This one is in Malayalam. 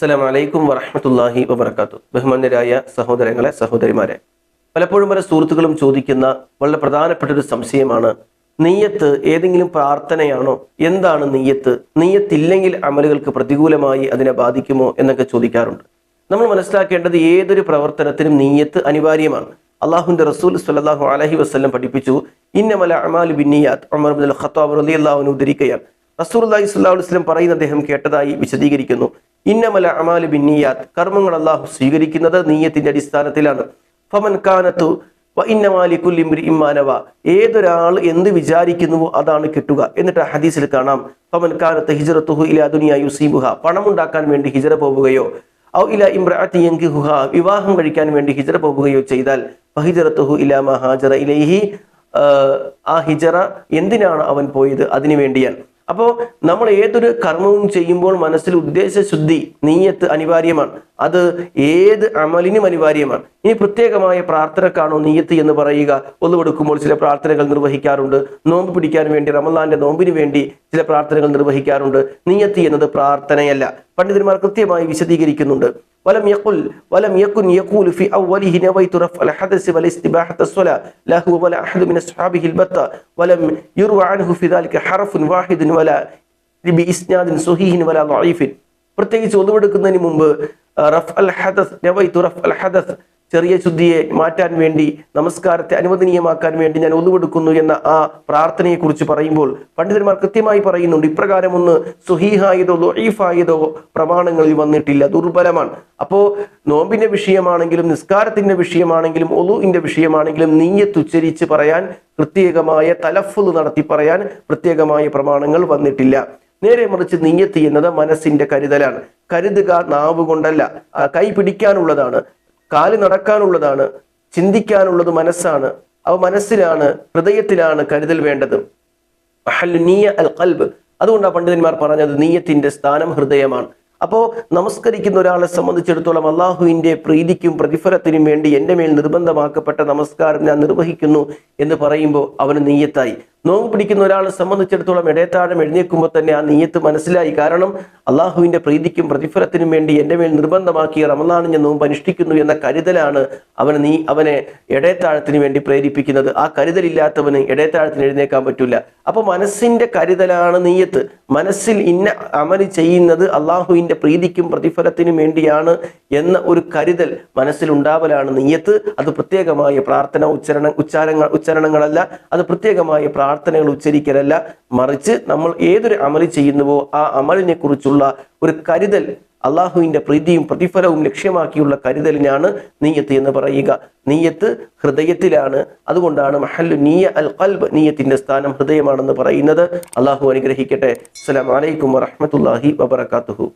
അസ്സലാം വലൈക്കും വറഹമത്തല്ലാഹി വബർക്കാത്തു ബഹുമാന്യരായ സഹോദരങ്ങളെ സഹോദരിമാരെ പലപ്പോഴും പല സുഹൃത്തുക്കളും ചോദിക്കുന്ന വളരെ പ്രധാനപ്പെട്ട ഒരു സംശയമാണ് നെയ്യത്ത് ഏതെങ്കിലും പ്രാർത്ഥനയാണോ? എന്താണ് നെയ്യത്ത്? നെയ്യത്തില്ലെങ്കിൽ അമലുകൾക്ക് പ്രതികൂലമായി അതിനെ ബാധിക്കുമോ എന്നൊക്കെ ചോദിക്കാറുണ്ട്. നമ്മൾ മനസ്സിലാക്കേണ്ടത് ഏതൊരു പ്രവർത്തനത്തിനും നെയ്യത്ത് അനിവാര്യമാണ്. അള്ളാഹുന്റെ റസൂൽ സല്ലാഹു അലഹി വസ്ലം പഠിപ്പിച്ചു ഇന്നമല അമാലു ബിന്നിയാത്ത് ഉമർ ഖത്താബ് റളിയല്ലാഹു ഉദ്ധരിക്കുകയാണ് റസൂൽ അള്ളാഹി സ്വല്ലാ വസ്ലം പറയുന്ന അദ്ദേഹം കേട്ടതായി വിശദീകരിക്കുന്നു. ഇന്നമല അമാലു ബിന്നിയാത്ത്. കർമ്മങ്ങൾ അള്ളാഹു സ്വീകരിക്കുന്നത് നീയത്തിന്റെ അടിസ്ഥാനത്തിലാണ്. ഫമൻ കാനത്തു ഇംരി ഇമ്മാനവ ഏതൊരാൾ എന്ത് വിചാരിക്കുന്നുവോ അതാണ് കിട്ടുക. എന്നിട്ട് ഹദീസിൽ കാണാം. ഫമൻ കാനത്ത് ഹിജറത്തുഹു ഇലാ ദുനിയ യുസീബുഹ. പണമുണ്ടാക്കാൻ വേണ്ടി ഹിജറ പോവുകയോ ഔ ഇല ഇമ്രാത്തി യങ്കിഹുഹ വിവാഹം കഴിക്കാൻ വേണ്ടി ഹിജറ പോവുകയോ ചെയ്താൽ ഫഹിജറത്തുഹു ഇല മഹാജറ ഇലൈഹി. ആ ഹിജറ എന്തിനാണ് അവൻ പോയത്? അതിനു വേണ്ടിയാണ്. അപ്പോൾ നമ്മൾ ഏതൊരു കർമ്മവും ചെയ്യുമ്പോൾ മനസ്സിൽ ഉദ്ദേശശുദ്ധി നീയത്ത് അനിവാര്യമാണ്. അത് ഏത് അമലിനും അനിവാര്യമാണ്. ഇനി പ്രത്യേകമായ പ്രാർത്ഥനക്കാണോ നീയത്ത് എന്ന് പറയുക. ഒന്നുകൊടുക്കുമ്പോൾ ചില പ്രാർത്ഥനകൾ നിർവഹിക്കാറുണ്ട്. നോമ്പ് പിടിക്കാൻ വേണ്ടി റമലാന്റെ നോമ്പിന് വേണ്ടി ചില പ്രാർത്ഥനകൾ നിർവഹിക്കാറുണ്ട്. നീയത്ത് എന്നത് പ്രാർത്ഥനയല്ല. പണ്ഡിതന്മാർ കൃത്യമായി വിശദീകരിക്കുന്നുണ്ട്. ولم يقل ولم يكن يقول في أوله نويت رفع الحدث والاستباحة الصلاة لا هو ولا أحد من أصحابه البتة ولم يروى عنه في ذلك حرف واحد ولا بإسناد صحيح ولا ضعيف പ്രത്യേകിച്ച് ഒതുവെടുക്കുന്നതിന് മുമ്പ് റഫ് അൽ ഹദസ് നവൈത്തു റഫ് അൽ ഹദസ് ചെറിയ ശുദ്ധിയെ മാറ്റാൻ വേണ്ടി നമസ്കാരത്തെ അനുവദനീയമാക്കാൻ വേണ്ടി ഞാൻ ഒതുവെടുക്കുന്നു എന്ന ആ പ്രാർത്ഥനയെ കുറിച്ച് പറയുമ്പോൾ പണ്ഡിതന്മാർ കൃത്യമായി പറയുന്നുണ്ട് ഇപ്രകാരം ഒന്ന് സുഹീഹായതോ ലൊഹീഫായതോ പ്രമാണങ്ങളിൽ വന്നിട്ടില്ല ദുർബലമാണ്. അപ്പോ നോമ്പിന്റെ വിഷയമാണെങ്കിലും നിസ്കാരത്തിന്റെ വിഷയമാണെങ്കിലും ഒലുവിന്റെ വിഷയമാണെങ്കിലും നീയത്തുച്ചരിച്ച് പറയാൻ പ്രത്യേകമായ തലഫുൽ നടത്തി പറയാൻ പ്രത്യേകമായ പ്രമാണങ്ങൾ വന്നിട്ടില്ല. നേരെ മറിച്ച് നീയത്ത് എന്നത് മനസ്സിന്റെ കരുതലാണ്. കരുതുക നാവ് കൊണ്ടല്ല കൈ പിടിക്കാനുള്ളതാണ്. കാൽ നടക്കാനുള്ളതാണ് ചിന്തിക്കാനുള്ളത് മനസ്സാണ്. അവ മനസ്സിലാണ് ഹൃദയത്തിലാണ് കരുതൽ വേണ്ടത്. നീയ അൽ ഖൽബ്. അതുകൊണ്ടാണ് പണ്ഡിതന്മാർ പറഞ്ഞത് നീയത്തിന്റെ സ്ഥാനം ഹൃദയമാണ്. അപ്പോൾ നമസ്കരിക്കുന്ന ഒരാളെ സംബന്ധിച്ചിടത്തോളം അള്ളാഹുവിന്റെ പ്രീതിക്കും പ്രതിഫലത്തിനും വേണ്ടി എന്റെ മേൽ നിർബന്ധമാക്കപ്പെട്ട നമസ്കാരം ഞാൻ നിർവഹിക്കുന്നു എന്ന് പറയുമ്പോൾ അവന് നീയത്തായി. നോമ്പ് പിടിക്കുന്ന ഒരാളെ സംബന്ധിച്ചിടത്തോളം ഇടയത്താഴം എഴുന്നേൽക്കുമ്പോൾ തന്നെ ആ നീയത്ത് മനസ്സിലായി. കാരണം അള്ളാഹുവിന്റെ പ്രീതിക്കും പ്രതിഫലത്തിനും വേണ്ടി എന്റെ മേൽ നിർബന്ധമാക്കിയ റമലാൻ ഞാൻ നോമ്പ് അനുഷ്ഠിക്കുന്നു എന്ന കരുതലാണ് അവന് നീ അവനെ ഇടയത്താഴത്തിന് വേണ്ടി പ്രേരിപ്പിക്കുന്നത്. ആ കരുതലില്ലാത്തവന് ഇടയത്താഴത്തിന് എഴുന്നേക്കാൻ പറ്റില്ല അപ്പൊ മനസ്സിന്റെ കരുതലാണ് നീയത്ത്. മനസ്സിൽ ഇന്ന അമൽ ചെയ്യുന്നത് അള്ളാഹുവിന്റെ പ്രീതിക്കും പ്രതിഫലത്തിനും വേണ്ടിയാണ് എന്ന ഒരു കരുതൽ മനസ്സിലുണ്ടാവലാണ് നീയത്ത്. അത് പ്രത്യേകമായ പ്രാർത്ഥന ഉച്ചാരണ ഉച്ചാരണങ്ങൾ ഉച്ചാരണങ്ങളല്ല. അത് പ്രത്യേകമായ പ്രാർത്ഥനകൾ ഉച്ചരിക്കലല്ല മറിച്ച് നമ്മൾ ഏതൊരു അമൽ ചെയ്യുന്നുവോ ആ അമലിനെ കുറിച്ചുള്ള ഒരു കരുതൽ അള്ളാഹുവിന്റെ പ്രീതിയും പ്രതിഫലവും ലക്ഷ്യമാക്കിയുള്ള കരുതലിനാണ് നീയത്ത് എന്ന് പറയുക. നീയത്ത് ഹൃദയത്തിലാണ്. അതുകൊണ്ടാണ് മഹല്ലു നീയ അൽ കൽബ് നീയത്തിന്റെ സ്ഥാനം ഹൃദയമാണെന്ന് പറയുന്നത്. അള്ളാഹു അനുഗ്രഹിക്കട്ടെ. അസ്സലാമു അലൈക്കും വറഹ്മത്തുള്ളാഹി വബറകാതുഹു.